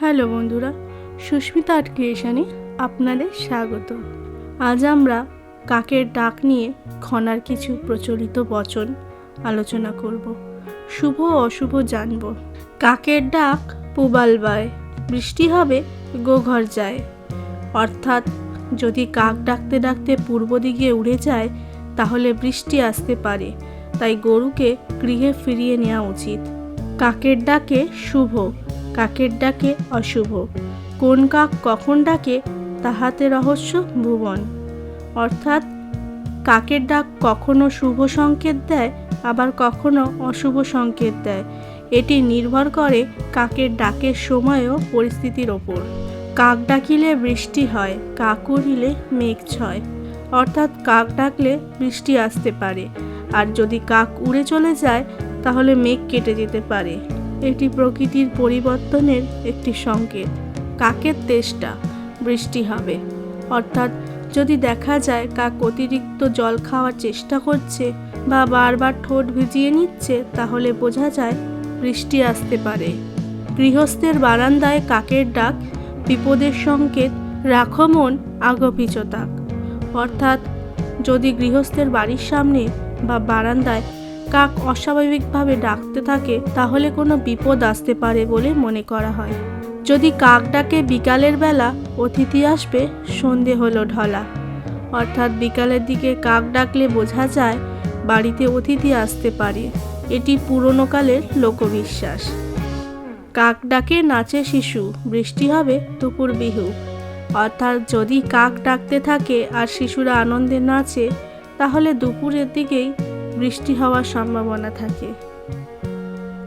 Hello বন্ধুরা, Susmita art ক্রিয়েশনে আপনাদের স্বাগত। আজ আমরা কাকের ডাক নিয়ে খনার কিছু প্রচলিত বচন আলোচনা করব। শুভ অশুভ জানব। কাকের ডাক পুবাল বায়, বৃষ্টি হবে, গোঘর যায়। অর্থাৎ যদি কাক ডাকতে ডাকতে পূর্ব দিকে উড়ে যায়, তাহলে বৃষ্টি আসতে পারে। তাই গরুকে গৃহে ফিরিয়ে নেওয়া উচিত। কাকের ডাকে শুভ। কাকের ডাকে অশুভ। কোন কাক কখন ডাকে তাহাতে রহস্য ভুবন। অর্থাৎ কাকের ডাক কখনো শুভ সংকেত দেয়, আবার কখনো অশুভ সংকেত দেয়। এটি নির্ভর করে কাকের ডাকের সময় ও পরিস্থিতির ওপর। কাক ডাকিলে বৃষ্টি হয়, কাক উড়িলে মেঘ ছয়। অর্থাৎ কাক ডাকলে বৃষ্টি আসতে পারে। আর যদি কাক উড়ে চলে যায়, তাহলে মেঘ কেটে যেতে পারে। এটি প্রকৃতির পরিবর্তনের একটি সংকেত। কাকের তেষ্টা, বৃষ্টি হবে। অর্থাৎ যদি দেখা যায় কাক অতিরিক্ত জল খাওয়ার চেষ্টা করছে বা বারবার ঠোঁট ভিজিয়ে নিচ্ছে, তাহলে বোঝা যায় বৃষ্টি আসতে পারে। গৃহস্থের বারান্দায় কাকের ডাক, বিপদের সংকেত রাখমন আগপিচতাক অর্থাৎ যদি গৃহস্থের বাড়ির সামনে বা বারান্দায় কাক অস্বাভাবিকভাবে ডাকতে থাকে, তাহলে কোনো বিপদ আসতে পারে বলে মনে করা হয়। যদি কাক ডাকে বিকালের বেলা, অতিথি আসবে, সন্ধে হলো ঢলা। অর্থাৎ বিকালের দিকে কাক ডাকলে বোঝা যায়, বাড়িতে অতিথি আসতে পারে। এটি পুরনো কালের লোকবিশ্বাস। কাক ডাকে, নাচে শিশু, বৃষ্টি হবে, দুপুর বিহু। অর্থাৎ যদি কাক ডাকতে থাকে আর শিশুরা আনন্দে নাচে, তাহলে দুপুরের দিকেই বৃষ্টি হওয়ার সম্ভাবনা থাকে।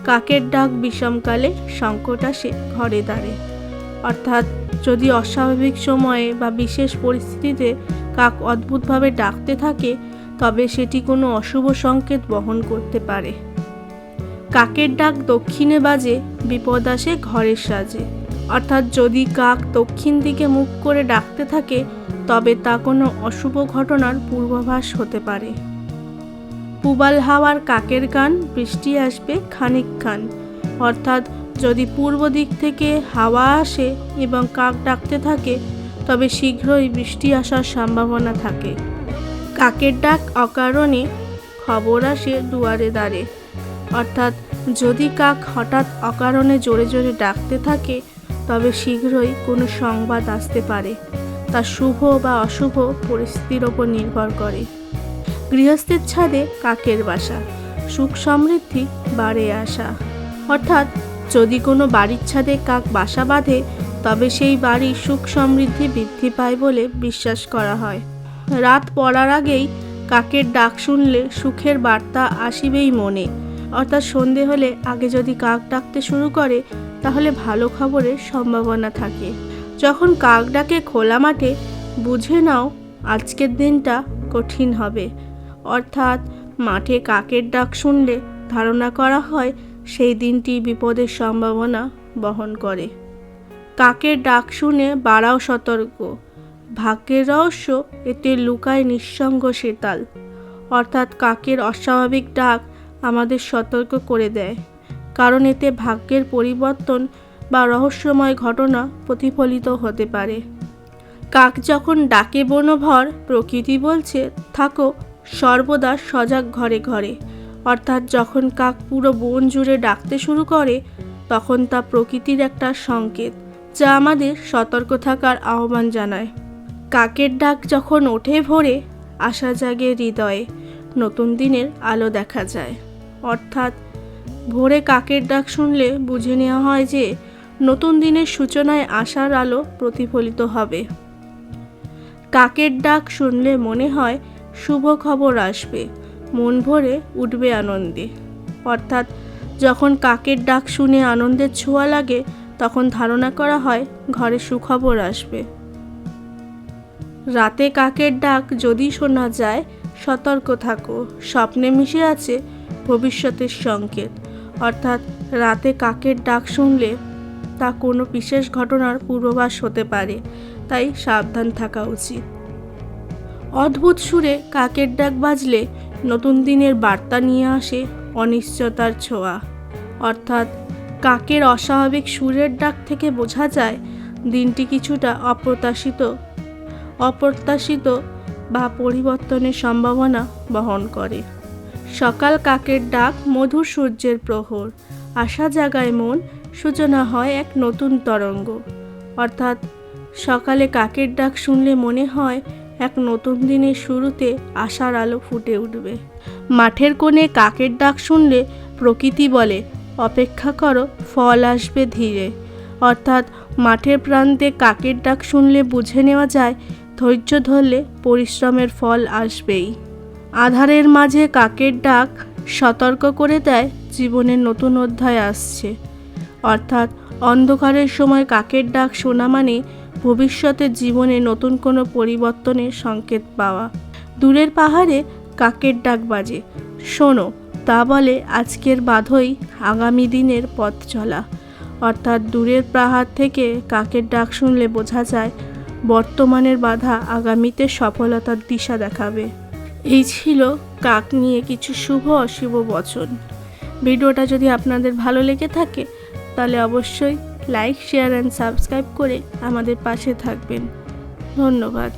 কাকের ডাক বিষমকালে সংকট আসে ঘরে দাঁড়ে অর্থাৎ যদি অস্বাভাবিক সময়ে বা বিশেষ পরিস্থিতিতে কাক অদ্ভুতভাবে ডাকতে থাকে, তবে সেটি কোনো অশুভ সংকেত বহন করতে পারে। কাকের ডাক দক্ষিণে বাজে, বিপদ আসে ঘরের সাজে। অর্থাৎ যদি কাক দক্ষিণ দিকে মুখ করে ডাকতে থাকে, তবে তা কোনো অশুভ ঘটনার পূর্বাভাস হতে পারে। পুবাল হাওয়ার কাকের গান বৃষ্টি আসবে খানিক খান। অর্থাৎ যদি পূর্ব দিক থেকে হাওয়া আসে এবং কাক ডাকতে থাকে, তবে শীঘ্রই বৃষ্টি আসার সম্ভাবনা থাকে। কাকের ডাক অকারণে খবর আসে দুয়ারে দাঁড়ে অর্থাৎ যদি কাক হঠাৎ অকারণে জোরে জোরে ডাকতে থাকে, তবে শীঘ্রই কোনো সংবাদ আসতে পারে। তা শুভ বা অশুভ পরিস্থিতির ওপর নির্ভর করে। গৃহস্থের ছাদে কাকের বাসা, সুখ সমৃদ্ধি বাড়ে আসা অর্থাৎ, যদি কোনো বাড়ির ছাদে কাক বাসা বাঁধে, তবে সেই বাড়ির সুখ সমৃদ্ধি বৃদ্ধি পায় বলে বিশ্বাস করা হয়। রাত পড়ার আগেই কাকের ডাক শুনলে সুখের বার্তা আসিবেই মনে। অর্থাৎ সন্ধে হলে আগে যদি কাক ডাকতে শুরু করে, তাহলে ভালো খবরের সম্ভাবনা থাকে। যখন কাক ডাকে খোলা মাঠে, বুঝে নাও আজকের দিনটা কঠিন হবে। অর্থাৎ মাঠে কাকের ডাক শুনলে ধারণা করা হয় সেই দিনটি বিপদের সম্ভাবনা বহন করে। কাকের ডাক শুনে বাড়াও সতর্ক। ভাগ্যের রহস্য এতে লুকায় নিঃসঙ্গ সেতাল অর্থাৎ কাকের অস্বাভাবিক ডাক আমাদের সতর্ক করে দেয়। কারণ এতে ভাগ্যের পরিবর্তন বা রহস্যময় ঘটনা প্রতিফলিত হতে পারে। কাক যখন ডাকে বনভর, প্রকৃতি বলছে, থাকো সর্বদা সজাগ ঘরে ঘরে। অর্থাৎ যখন কাক পুরো বন জুড়ে ডাকতে শুরু করে, তখন তা প্রকৃতির একটা সংকেত, যা আমাদের সতর্ক থাকার আহ্বান জানায়। কাকের ডাক যখন ওঠে ভোরে, আশা জাগে হৃদয়ে, নতুন দিনের আলো দেখা যায়। অর্থাৎ ভোরে কাকের ডাক শুনলে বুঝে নেওয়া হয় যে, নতুন দিনের সূচনায় আশার আলো প্রতিফলিত হবে। কাকের ডাক শুনলে মনে হয় শুভ খবর আসবে। মন ভরে উঠবে আনন্দে। অর্থাৎ যখন কাকের ডাক শুনে আনন্দের ছোঁয়া লাগে, তখন ধারণা করা হয় ঘরে সুখবর আসবে। রাতে কাকের ডাক যদি শোনা যায়, সতর্ক থাকো। স্বপ্নে মিশে আছে ভবিষ্যতের সংকেত। অর্থাৎ রাতে কাকের ডাক শুনলে তা কোনো বিশেষ ঘটনার পূর্বাভাস হতে পারে। তাই সাবধান থাকা উচিত। অদ্ভুত সুরে কাকের ডাক বাজলে নতুন দিনের বার্তা নিয়ে আসে অনিশ্চয়তার ছোঁয়া। অর্থাৎ কাকের অস্বাভাবিক সুরের ডাক থেকে বোঝা যায় দিনটি কিছুটা অপ্রত্যাশিত। অপ্রত্যাশিত বা পরিবর্তনের সম্ভাবনা বহন করে। সকাল কাকের ডাক মধুর সূর্যের প্রহর। আশা জাগায় মন, সূচনা হয় এক নতুন তরঙ্গ। অর্থাৎ সকালে কাকের ডাক শুনলে মনে হয় এক নতুন দিনের শুরুতে আশার আলো ফুটে উঠবে। মাঠের কোণে কাকের ডাক শুনলে প্রকৃতি বলে, অপেক্ষা করো, ফল আসবে ধীরে। অর্থাৎ মাঠের প্রান্তে কাকের ডাক শুনলে বুঝে নেওয়া যায়, ধৈর্য ধরলে পরিশ্রমের ফল আসবেই। আধারের মাঝে কাকের ডাক সতর্ক করে দেয়, জীবনের নতুন অধ্যায় আসছে। অর্থাৎ অন্ধকারের সময় কাকের ডাক শোনা মানে ভবিষ্যতে জীবনে নতুন কোনো পরিবর্তনের সংকেত পাওয়া। দূরের পাহাড়ে কাকের ডাক বাজে। শোনো, তা বলে আজকের বাধই আগামী দিনের পথ চলা। অর্থাৎ দূরের পাহাড় থেকে কাকের ডাক শুনলে বোঝা যায়, বর্তমানের বাধা আগামীতে সফলতার দিশা দেখাবে। এই ছিল কাক নিয়ে কিছু শুভ অশুভ বচন। ভিডিওটা যদি আপনাদের ভালো লেগে থাকে, তাহলে অবশ্যই লাইক শেয়ার অ্যান্ড সাবস্ক্রাইব করে আমাদের পাশে থাকবেন। ধন্যবাদ।